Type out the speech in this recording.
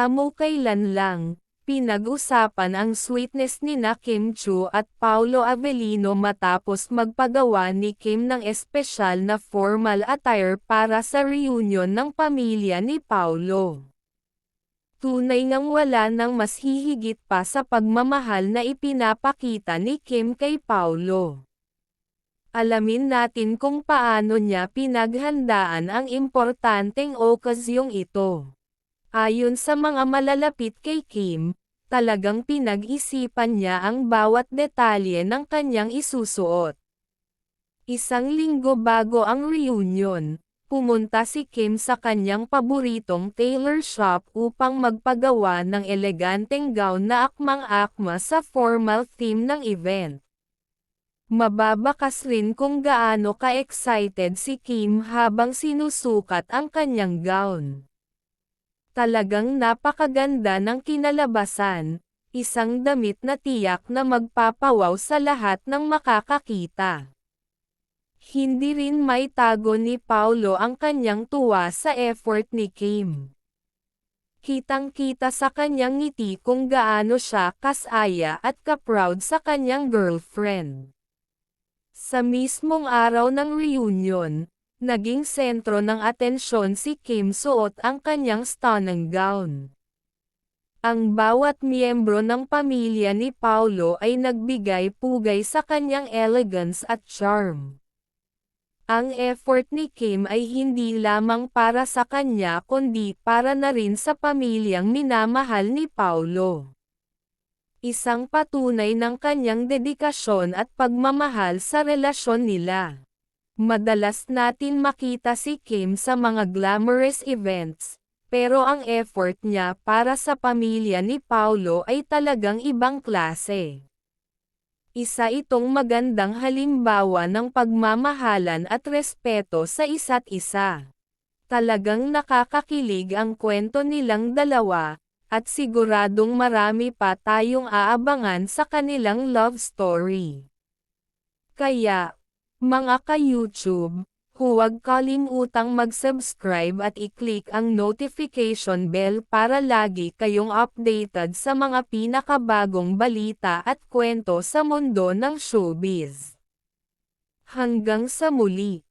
Kamukailan lang, pinag-usapan ang sweetness ni na Kim Chu at Paulo Avellino matapos magpagawa ni Kim ng espesyal na formal attire para sa reunion ng pamilya ni Paulo. Tunay ngang wala nang mas hihigit pa sa pagmamahal na ipinapakita ni Kim kay Paulo. Alamin natin kung paano niya pinaghandaan ang importanteng okasyong ito. Ayon sa mga malalapit kay Kim, talagang pinag-isipan niya ang bawat detalye ng kanyang isusuot. Isang linggo bago ang reunion, pumunta si Kim sa kanyang paboritong tailor shop upang magpagawa ng eleganteng gown na akmang-akma sa formal theme ng event. Mababakas rin kung gaano ka-excited si Kim habang sinusukat ang kanyang gown. Talagang napakaganda ng kinalabasan, isang damit na tiyak na magpapawaw sa lahat ng makakakita. Hindi rin may tago ni Paulo ang kanyang tuwa sa effort ni Kim. Kitang-kita sa kanyang ngiti kung gaano siya kasaya at ka-proud sa kanyang girlfriend. Sa mismong araw ng reunion, Naging sentro ng atensyon si Kim suot ang kanyang stunning gown. Ang bawat miyembro ng pamilya ni Paulo ay nagbigay pugay sa kanyang elegance at charm. Ang effort ni Kim ay hindi lamang para sa kanya kundi para na rin sa pamilyang minamahal ni Paulo. Isang patunay ng kanyang dedikasyon at pagmamahal sa relasyon nila. Madalas natin makita si Kim sa mga glamorous events, pero ang effort niya para sa pamilya ni Paulo ay talagang ibang klase. Isa itong magandang halimbawa ng pagmamahalan at respeto sa isa't isa. Talagang nakakakilig ang kwento nilang dalawa, at siguradong marami pa tayong aabangan sa kanilang love story. Kaya, mga ka-YouTube, huwag kalimutang mag-subscribe at i-click ang notification bell para lagi kayong updated sa mga pinakabagong balita at kwento sa mundo ng showbiz. Hanggang sa muli!